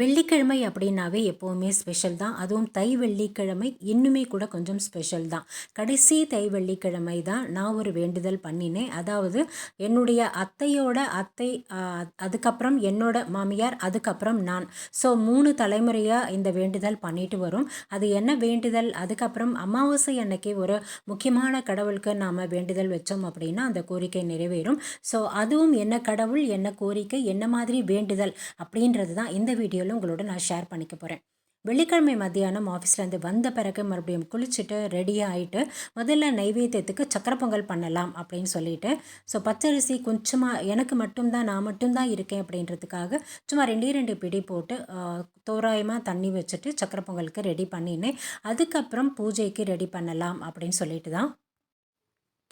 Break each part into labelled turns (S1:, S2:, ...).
S1: வெள்ளிக்கிழமை அப்படின்னாவே எப்போவுமே ஸ்பெஷல் தான். அதுவும் தை வெள்ளிக்கிழமை இன்னுமே கூட கொஞ்சம் ஸ்பெஷல் தான். கடைசி தை வெள்ளிக்கிழமை தான் நான் ஒரு வேண்டுதல் பண்ணினேன். அதாவது என்னுடைய அத்தையோட அத்தை அதுக்கப்புறம் என்னோட மாமியார் அதுக்கப்புறம் நான். ஸோ மூணு தலைமுறையாக இந்த வேண்டுதல் பண்ணிட்டு வரும். அது என்ன வேண்டுதல்? அதுக்கப்புறம் அமாவாசை அன்னைக்கு ஒரு முக்கியமான கடவுளுக்கு நாம் வேண்டுதல் வச்சோம் அப்படின்னா அந்த கோரிக்கை நிறைவேறும். ஸோ அதுவும் என்ன கடவுள் என்ன கோரிக்கை என்ன மாதிரி வேண்டுதல் அப்படின்றது தான் இந்த வீடியோ வீடியோவில் உங்களோட நான் ஷேர் பண்ணிக்க போகிறேன் வெள்ளிக்கிழமை மத்தியானம் ஆஃபீஸ்லேருந்து வந்த பிறகு மறுபடியும் குளிச்சுட்டு ரெடி ஆகிட்டு முதல்ல நைவேத்தியத்துக்கு சக்கரை பொங்கல் பண்ணலாம் அப்படின்னு சொல்லிட்டு ஸோ பச்சரிசி கொஞ்சமாக எனக்கு மட்டும்தான் நான் மட்டும்தான் இருக்கேன் அப்படின்றதுக்காக சும்மா ரெண்டே ரெண்டு பிடி போட்டு தோராயமாக தண்ணி வச்சுட்டு சக்கரை பொங்கலுக்கு ரெடி பண்ணினேன். அதுக்கப்புறம் பூஜைக்கு ரெடி பண்ணலாம் அப்படின்னு சொல்லிட்டு தான்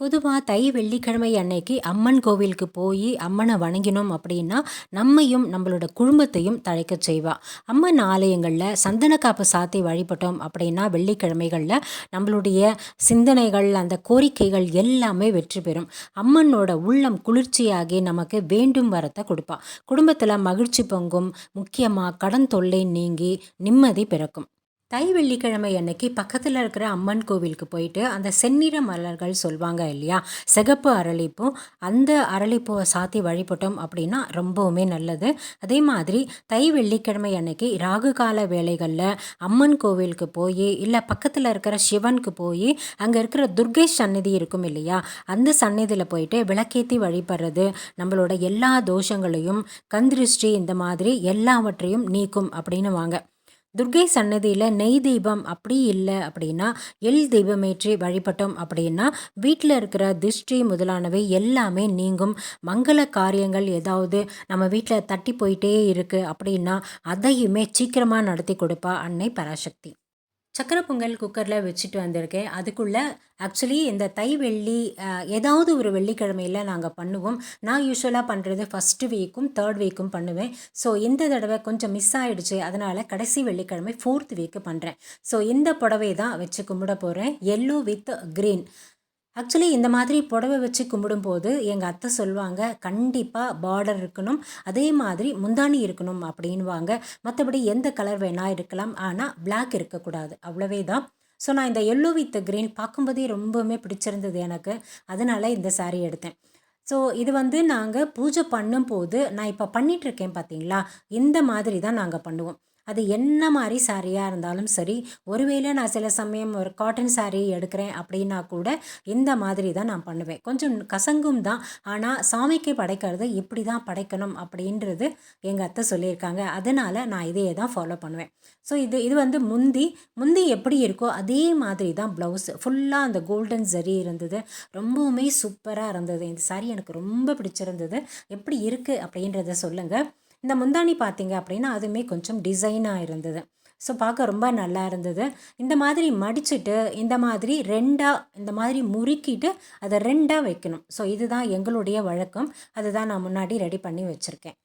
S1: பொதுவாக தை வெள்ளிக்கிழமை அன்னைக்கு அம்மன் கோவிலுக்கு போய் அம்மனை வணங்கினோம் அப்படின்னா நம்மையும் நம்மளோட குடும்பத்தையும் தழைக்க செய்வா. அம்மன் ஆலயங்களில் சந்தன காப்பு சாத்தி வழிபட்டோம் அப்படின்னா வெள்ளிக்கிழமைகளில் நம்மளுடைய சிந்தனைகள் அந்த கோரிக்கைகள் எல்லாமே வெற்றி பெறும். அம்மனோட உள்ளம் குளிர்ச்சியாகி நமக்கு வேண்டும் வரத்தை கொடுப்பா. குடும்பத்தில் மகிழ்ச்சி பொங்கும் முக்கியமாக கடன் தொல்லை நீங்கி நிம்மதி பிறக்கும். தை வெள்ளிக்கிழமை அன்னைக்கு பக்கத்தில் இருக்கிற அம்மன் கோவிலுக்கு போயிட்டு அந்த செந்நிற மலர்கள் சொல்லுவாங்க இல்லையா? சிகப்பு அரளிப்பும் அந்த அரளிப்பூவை சாத்தி வழிபட்டோம் அப்படின்னா ரொம்பவுமே நல்லது. அதே மாதிரி தை வெள்ளிக்கிழமை அன்னைக்கு ராகு கால வேலைகளில் அம்மன் கோவிலுக்கு போய் இல்லை பக்கத்தில் இருக்கிற சிவனுக்கு போய் அங்கே இருக்கிற துர்கை சந்நிதி இருக்கும் இல்லையா? அந்த சந்நிதியில் போயிட்டு விளக்கேற்றி வழிபடுறது நம்மளோட எல்லா தோஷங்களையும் கந்திருஷ்டி இந்த மாதிரி எல்லாவற்றையும் நீக்கும் அப்படின்னு வாங்க. துர்கை சன்னதியில் நெய் தீபம் அப்படி இல்லை அப்படின்னா எல் தீபமேற்றி வழிபட்டோம் அப்படின்னா வீட்டில் இருக்கிற திருஷ்டி முதலானவை எல்லாமே நீங்கும். மங்கள காரியங்கள் ஏதாவது நம்ம வீட்டில் தட்டி போயிட்டே இருக்குது அப்படின்னா அதையுமே சீக்கிரமாக நடத்தி கொடுப்பா அன்னை பராசக்தி. சக்கரை பொங்கல் குக்கரில் வச்சுட்டு வந்திருக்கேன். அதுக்குள்ளே ஆக்சுவலி இந்த தை வெள்ளி ஏதாவது ஒரு வெள்ளிக்கிழமையில் நாங்கள் பண்ணுவோம். நான் யூஸ்வலாக பண்ணுறது ஃபஸ்ட்டு வீக்கும் தேர்ட் வீக்கும் பண்ணுவேன். ஸோ இந்த தடவை கொஞ்சம் மிஸ் ஆகிடுச்சு அதனால் கடைசி வெள்ளிக்கிழமை ஃபோர்த் வீக்கு பண்ணுறேன் ஸோ இந்த புடவை தான் வச்சு கும்பிட போகிறேன் எல்லோ வித் க்ரீன் ஆக்சுவலி இந்த மாதிரி புடவை வச்சு கும்பிடும்போது எங்கள் அத்தை சொல்லுவாங்க கண்டிப்பாக பார்டர் இருக்கணும். அதே மாதிரி முந்தானி இருக்கணும் அப்படின்வாங்க மற்றபடி எந்த கலர் வேணால் இருக்கலாம். ஆனால் பிளாக் இருக்கக்கூடாது. அவ்வளவே தான். ஸோ நான் இந்த எல்லோ வித் க்ரீன் பார்க்கும்போதே ரொம்பவுமே பிடிச்சிருந்தது எனக்கு. அதனால் இந்த சாரீ எடுத்தேன். ஸோ இது வந்து நாங்கள் பூஜை பண்ணும்போது நான் இப்போ பண்ணிகிட்ருக்கேன் பார்த்தீங்களா இந்த மாதிரி தான் நாங்கள் பண்ணுவோம். அது என்ன மாதிரி சாரியாக இருந்தாலும் சரி ஒருவேளை நான் சில சமயம் ஒரு காட்டன் சாரீ எடுக்கிறேன் அப்படின்னா கூட இந்த மாதிரி தான் நான் பண்ணுவேன். கொஞ்சம் கசங்கும் தான். ஆனால் சாமிக்கு படைக்கிறது இப்படி தான் படைக்கணும் அப்படின்றது எங்கள் அத்தை சொல்லியிருக்காங்க. அதனால் நான் இதையே தான் ஃபாலோ பண்ணுவேன். ஸோ இது இது வந்து முந்தி முந்தி எப்படி இருக்கோ அதே மாதிரி தான் ப்ளவுஸ் ஃபுல்லாக அந்த கோல்டன் ஜரி இருந்தது. ரொம்பவுமே சூப்பராக இருந்தது. இந்த சாரி எனக்கு ரொம்ப பிடிச்சிருந்தது. எப்படி இருக்குது அப்படின்றத சொல்லுங்கள் இந்த முந்தானி பார்த்தீங்க அப்படின்னா அதுவுமே கொஞ்சம் டிசைனாக இருந்தது. ஸோ பார்க்க ரொம்ப நல்லா இருந்தது. இந்த மாதிரி மடிச்சுட்டு இந்த மாதிரி ரெண்டாக இந்த மாதிரி முறுக்கிட்டு அதை ரெண்டாக வைக்கணும். ஸோ இதுதான் எங்களுடைய வழக்கம். அதுதான் நான் முன்னாடி ரெடி பண்ணி வச்சுருக்கேன்.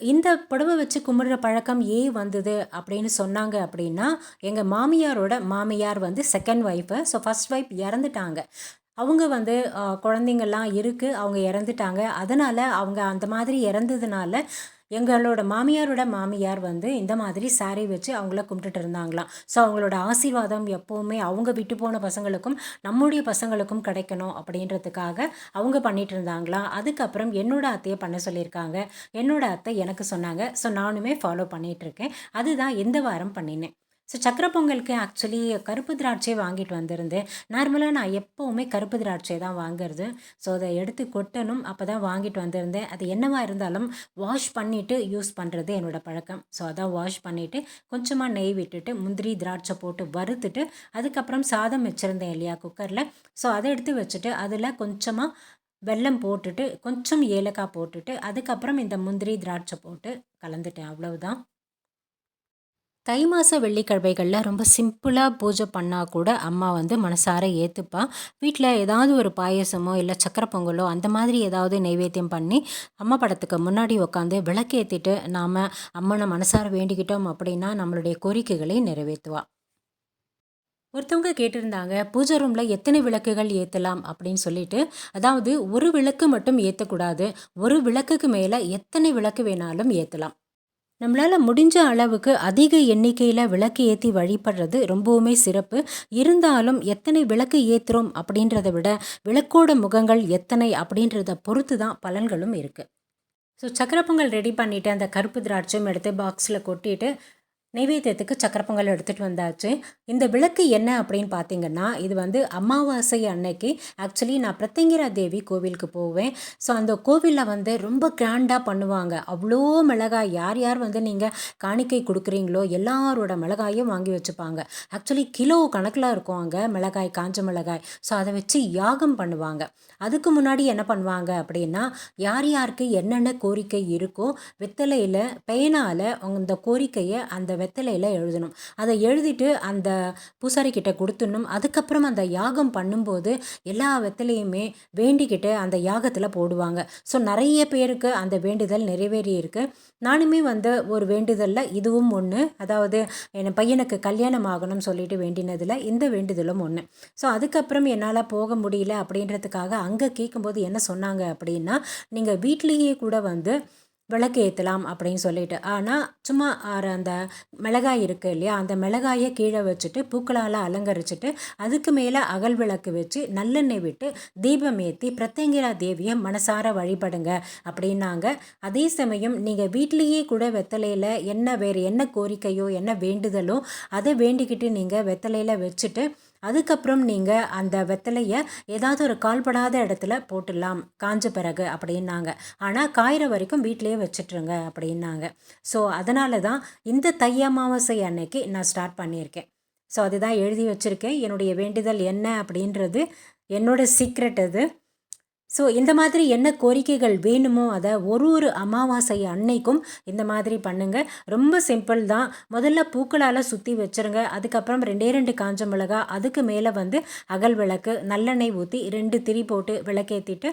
S1: இந்த புடவை வச்சு கும்பிடுற பழக்கம் ஏன் வந்தது அப்படின்னு சொன்னாங்க அப்படின்னா எங்கள் மாமியாரோட மாமியார் வந்து second wife so first wife இறந்துட்டாங்க. அவங்க வந்து குழந்தைங்கள்லாம் இருக்குது அவங்க இறந்துட்டாங்க. அதனால் அவங்க அந்த மாதிரி இறந்ததுனால எங்களோட மாமியாரோட மாமியார் வந்து இந்த மாதிரி சாரி வச்சு அவங்கள கும்பிட்டுட்டு இருந்தாங்களாம். ஸோ அவங்களோட ஆசீர்வாதம் எப்போவுமே அவங்க விட்டு போன பசங்களுக்கும் நம்முடைய பசங்களுக்கும் கிடைக்கணும் அப்படின்றதுக்காக அவங்க பண்ணிட்டு இருந்தாங்களாம். அதுக்கப்புறம் என்னோட அத்தையை பண்ண சொல்லியிருக்காங்க. என்னோட அத்தை எனக்கு சொன்னாங்க. ஸோ நானுமே ஃபாலோ பண்ணிகிட்ருக்கேன் அதுதான் இந்த வாரம் பண்ணினேன். ஸோ சக்கரை பொங்கலுக்கு ஆக்சுவலி கருப்பு திராட்சை வாங்கிட்டு வந்திருந்தேன். நார்மலாக நான் எப்போவுமே கருப்பு திராட்சை தான் வாங்குறது. ஸோ அதை எடுத்து கொட்டணும். அப்போ தான் வாங்கிட்டு வந்திருந்தேன். அது என்னவாக இருந்தாலும் வாஷ் பண்ணிவிட்டு யூஸ் பண்ணுறது என்னோடய பழக்கம். ஸோ அதான் வாஷ் பண்ணிவிட்டு கொஞ்சமாக நெய் விட்டுட்டு முந்திரி திராட்சை போட்டு வறுத்துட்டு அதுக்கப்புறம் சாதம் வச்சுருந்தேன் இல்லையா குக்கரில். ஸோ அதை எடுத்து வச்சுட்டு அதில் கொஞ்சமாக வெல்லம் போட்டுட்டு கொஞ்சம் ஏலக்காய் போட்டுட்டு அதுக்கப்புறம் இந்த முந்திரி திராட்சை போட்டு கலந்துட்டேன். அவ்வளவுதான். தை மாத வெள்ளிக்கிழமைகளில் ரொம்ப சிம்பிளாக பூஜை பண்ணால் கூட அம்மா வந்து மனசார ஏற்றுப்பா வீட்டில் ஏதாவது ஒரு பாயசமோ இல்லை சக்கரை பொங்கலோ அந்த மாதிரி ஏதாவது நைவேத்தியம் பண்ணி அம்மா படத்துக்கு முன்னாடி உட்காந்து விளக்கேற்றிட்டு நாம் அம்மனை மனசார வேண்டிக்கிட்டோம் அப்படின்னா நம்மளுடைய கோரிக்கைகளை நிறைவேற்றுவாள் ஒருத்தவங்க கேட்டிருந்தாங்க பூஜை ரூமில் எத்தனை விளக்குகள் ஏற்றலாம் அப்படின்னு சொல்லிட்டு அதாவது ஒரு விளக்கு மட்டும் ஏற்றக்கூடாது ஒரு விளக்குக்கு மேலே எத்தனை விளக்கு வேணாலும் ஏற்றலாம் நம்மளால் முடிஞ்ச அளவுக்கு அதிக எண்ணிக்கையில் விளக்கு ஏற்றி வழிபடுறது ரொம்பவுமே சிறப்பு. இருந்தாலும் எத்தனை விளக்கு ஏற்றுறோம் அப்படின்றத விட விளக்கோட முகங்கள் எத்தனை அப்படின்றத பொறுத்து தான் பலன்களும் இருக்குது ஸோ சக்கரை பொங்கல் ரெடி பண்ணிவிட்டு அந்த கருப்பு திராட்சையும் எடுத்து பாக்ஸில் கொட்டிட்டு நைவேத்தியத்துக்கு சக்கரை பொங்கல் எடுத்துகிட்டு வந்தாச்சு. இந்த விளக்கு என்ன அப்படின்னு பார்த்தீங்கன்னா இது வந்து அமாவாசை அன்னைக்கு. ஆக்சுவலி நான் பிரத்யங்கிரா தேவி கோவிலுக்கு போவேன். ஸோ அந்த கோவிலில் வந்து ரொம்ப கிராண்டாக பண்ணுவாங்க. அவ்வளோ மிளகாய் யார் யார் வந்து நீங்கள் காணிக்கை கொடுக்குறீங்களோ எல்லாரோட மிளகாயும் வாங்கி வச்சுப்பாங்க. ஆக்சுவலி கிலோ கணக்கில் இருக்கும் அங்கே மிளகாய் காஞ்ச மிளகாய். ஸோ அதை வச்சு யாகம் பண்ணுவாங்க. அதுக்கு முன்னாடி என்ன பண்ணுவாங்க அப்படின்னா யார் யாருக்கு என்னென்ன கோரிக்கை இருக்கோ வெத்தலையில் பேனால் அந்த கோரிக்கையை அந்த வெத்தலையில் எழுதணும். அதை எழுதிட்டு அந்த பூசாரிக்கிட்ட கொடுத்துடணும். அதுக்கப்புறம் அந்த யாகம் பண்ணும்போது எல்லா வெத்தலையுமே வேண்டிக்கிட்டு அந்த யாகத்தில் போடுவாங்க. ஸோ நிறைய பேருக்கு அந்த வேண்டுதல் நிறைவேறி இருக்கு நானுமே வந்து ஒரு வேண்டுதலில் இதுவும் ஒன்று அதாவது என் பையனுக்கு கல்யாணம் ஆகணும்னு சொல்லிட்டு வேண்டினதில் இந்த வேண்டுதலும் ஒன்று ஸோ அதுக்கப்புறம் என்னால் போக முடியல அப்படின்றதுக்காக அங்கே கேட்கும்போது என்ன சொன்னாங்க அப்படின்னா நீங்கள் வீட்லேயே கூட வந்து விளக்கு ஏற்றலாம் அப்படின்னு சொல்லிட்டு. ஆனால் சும்மா அந்த மிளகாய் இருக்குது இல்லையா? அந்த மிளகாயை கீழே வச்சுட்டு பூக்களால் அலங்கரிச்சுட்டு அதுக்கு மேலே அகல் விளக்கு வச்சு நல்லெண்ணெய் விட்டு தீபம் ஏற்றி பிரத்யங்கிரா தேவியை மனசார வழிபடுங்க அப்படின்னாங்க. அதே சமயம் நீங்கள் வீட்லேயே கூட வெத்தலையில் என்ன வேறு என்ன கோரிக்கையோ என்ன வேண்டுதலோ அதை வேண்டிக்கிட்டு நீங்கள் வெத்தலையில் வச்சுட்டு அதுக்கப்புறம் நீங்கள் அந்த வெத்தலையை ஏதாவது ஒரு கால்படாத இடத்துல போட்டுடலாம் காஞ்ச பிறகு அப்படின்னாங்க. ஆனால் காயிற வரைக்கும் வீட்டிலேயே வச்சுட்ருங்க அப்படின்னாங்க. ஸோ அதனால தான் இந்த தை அமாவாசை அன்னைக்கு நான் ஸ்டார்ட் பண்ணியிருக்கேன். ஸோ அதுதான் எழுதி வச்சுருக்கேன். என்னுடைய வேண்டுதல் என்ன அப்படின்றது என்னோடய சீக்ரெட் அது. ஸோ இந்த மாதிரி என்ன கோரிக்கைகள் வேணுமோ அதை ஒரு ஒரு அமாவாசை அன்னைக்கும் இந்த மாதிரி பண்ணுங்கள் ரொம்ப சிம்பிள் தான். முதல்ல பூக்களால் சுற்றி வச்சுருங்க. அதுக்கப்புறம் ரெண்டே ரெண்டு காஞ்ச மிளகா அதுக்கு மேலே வந்து அகல் விளக்கு நல்லெண்ணெய் ஊற்றி ரெண்டு திரி போட்டு விளக்கேற்றிட்டு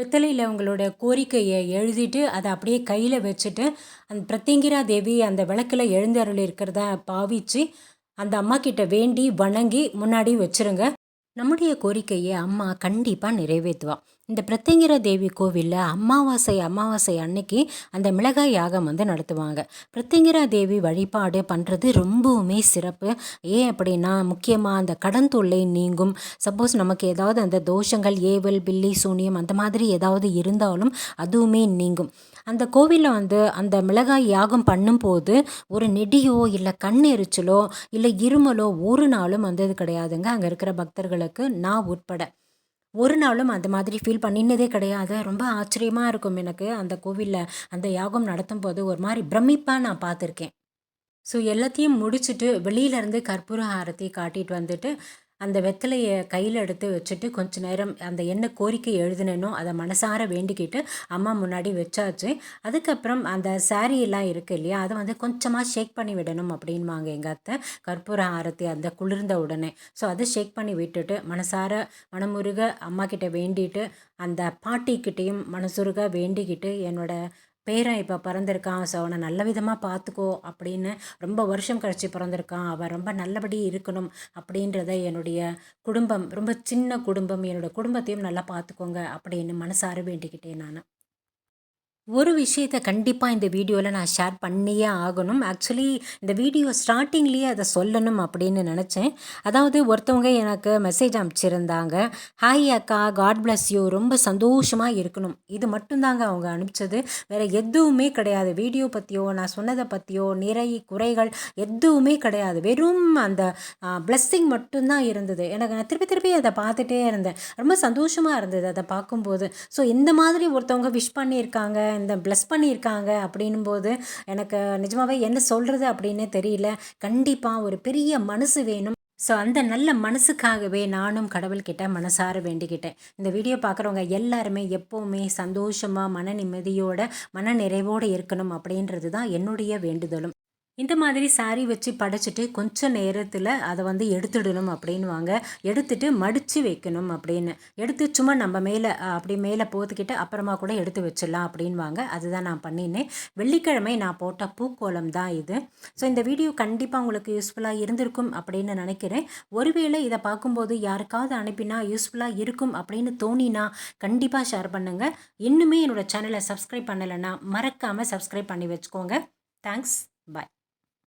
S1: வெத்தலையில் உங்களோட கோரிக்கையை எழுதிட்டு அதை அப்படியே கையில் வச்சுட்டு அந்த பிரத்யங்கிரா தேவி அந்த விளக்கில் எழுந்தருள் இருக்கிறத பாவிச்சு அந்த அம்மா கிட்ட வேண்டி வணங்கி முன்னாடி வச்சுருங்க. நம்முடைய கோரிக்கையை அம்மா கண்டிப்பாக நிறைவேற்றுவாள் இந்த பிரத்யங்கிர தேவி கோவிலில் அமாவாசை அமாவாசை அன்னைக்கு அந்த மிளகாய் யாகம் வந்து நடத்துவாங்க. பிரத்யங்கிரா தேவி வழிபாடு பண்ணுறது ரொம்பவுமே சிறப்பு. ஏன் அப்படின்னா முக்கியமாக அந்த கடன் தொல்லை நீங்கும். சப்போஸ் நமக்கு ஏதாவது அந்த தோஷங்கள் ஏவல் பில்லி சூனியம் அந்த மாதிரி ஏதாவது இருந்தாலும் அதுவுமே நீங்கும். அந்த கோவிலில் வந்து அந்த மிளகாய் யாகம் பண்ணும்போது ஒரு நெடியோ இல்லை கண் எரிச்சலோ இல்லை இருமலோ ஒரு நாளும் வந்தது கிடையாதுங்க. அங்கே இருக்கிற பக்தர்களுக்கு நான் உட்பட. ஒரு நாளும் அந்த மாதிரி ஃபீல் பண்ணினதே கிடையாது. ரொம்ப ஆச்சரியமாக இருக்கும் எனக்கு அந்த கோவிலில் அந்த யாகம் நடத்தும் போது ஒரு மாதிரி பிரமிப்பாக நான் பார்த்துருக்கேன். ஸோ எல்லாத்தையும் முடிச்சுட்டு வெளியிலேருந்து கற்பூர ஆரத்தி காட்டிட்டு வந்துட்டு அந்த வெத்தலையை கையில் எடுத்து வச்சுட்டு கொஞ்ச நேரம் அந்த என்ன கோரிக்கை எழுதுனேனோ அதை மனசார வேண்டிக்கிட்டு அம்மா முன்னாடி வச்சாச்சு. அதுக்கப்புறம் அந்த சாரியெல்லாம் இருக்குது இல்லையா அதை வந்து கொஞ்சமாக ஷேக் பண்ணி விடணும் அப்படின்வாங்க எங்கள் அத்தை. கற்பூர ஆரத்தி அந்த குளிர்ந்த உடனே. ஸோ அதை ஷேக் பண்ணி விட்டுட்டு மனசார மனமுருக அம்மா கிட்ட வேண்டிட்டு அந்த பாட்டிக்கிட்டேயும் மனசுருக வேண்டிக்கிட்டு என்னோட பேரன் இப்போ பிறந்திருக்கான் ஸோ அவனை நல்ல விதமாக பார்த்துக்கோ அப்படின்னு ரொம்ப வருஷம் கழித்து பிறந்திருக்கான். அவன் ரொம்ப நல்லபடி இருக்கணும் அப்படின்றத என்னுடைய குடும்பம் ரொம்ப சின்ன குடும்பம் என்னோடய குடும்பத்தையும் நல்லா பார்த்துக்கோங்க அப்படின்னு மனசார வேண்டிக்கிட்டேன் நான். ஒரு விஷயத்த கண்டிப்பாக இந்த வீடியோவில் நான் ஷேர் பண்ணியே ஆகணும். ஆக்சுவலி இந்த வீடியோ ஸ்டார்டிங்லேயே அதை சொல்லணும் அப்படின்னு நினச்சேன். அதாவது ஒருத்தவங்க எனக்கு மெசேஜ் அனுப்பிச்சிருந்தாங்க ஹாய் அக்கா காட் பிளஸ் யூ. ரொம்ப சந்தோஷமாக இருக்கணும். இது மட்டும்தாங்க அவங்க அனுப்பிச்சது. வேறு எதுவுமே கிடையாது. வீடியோ பற்றியோ நான் சொன்னதை பற்றியோ நிறை குறைகள் எதுவுமே கிடையாது. வெறும் அந்த பிளஸ்ஸிங் மட்டும்தான் இருந்தது. எனக்கு நான் திருப்பி திருப்பி அதை பார்த்துட்டே இருந்தேன். ரொம்ப சந்தோஷமாக இருந்தது அதை பார்க்கும்போது. ஸோ இந்த மாதிரி ஒருத்தவங்க விஷ் பண்ணியிருக்காங்க. இந்த ப்ளஸ் பண்ணியிருக்காங்க அப்படின்னும் போது எனக்கு நிஜமாகவே என்ன சொல்கிறது அப்படின்னு தெரியல. கண்டிப்பாக ஒரு பெரிய மனசு வேணும். ஸோ அந்த நல்ல மனசுக்காகவே நானும் கடவுள்கிட்ட மனசார வேண்டிக்கிட்டேன். இந்த வீடியோ பார்க்குறவங்க எல்லாருமே எப்போவுமே சந்தோஷமாக மன நிம்மதியோட மன நிறைவோடு இருக்கணும் அப்படின்றது தான் என்னுடைய வேண்டுதலும். இந்த மாதிரி சாரி வச்சு படைச்சிட்டு கொஞ்சம் நேரத்தில் அதை வந்து எடுத்துடணும் அப்படின்வாங்க எடுத்துட்டு மடித்து வைக்கணும் அப்படின்னு. எடுத்து சும்மா நம்ம மேலே அப்படி மேலே போத்துக்கிட்டு அப்புறமா கூட எடுத்து வச்சிடலாம் அப்படின்வாங்க அதுதான் நான் பண்ணினேன். வெள்ளிக்கிழமை நான் போட்ட பூக்கோலம் தான் இது. ஸோ இந்த வீடியோ கண்டிப்பாக உங்களுக்கு யூஸ்ஃபுல்லாக இருந்திருக்கும் அப்படின்னு நினைக்கிறேன். ஒருவேளை இதை பார்க்கும்போது யாருக்காவது அனுப்பினா யூஸ்ஃபுல்லாக இருக்கும் அப்படின்னு தோணினா கண்டிப்பாக ஷேர் பண்ணுங்கள் இன்னுமே என்னோடய சேனலை சப்ஸ்கிரைப் பண்ணலைன்னா மறக்காமல் சப்ஸ்கிரைப் பண்ணி வச்சுக்கோங்க. Thanks bye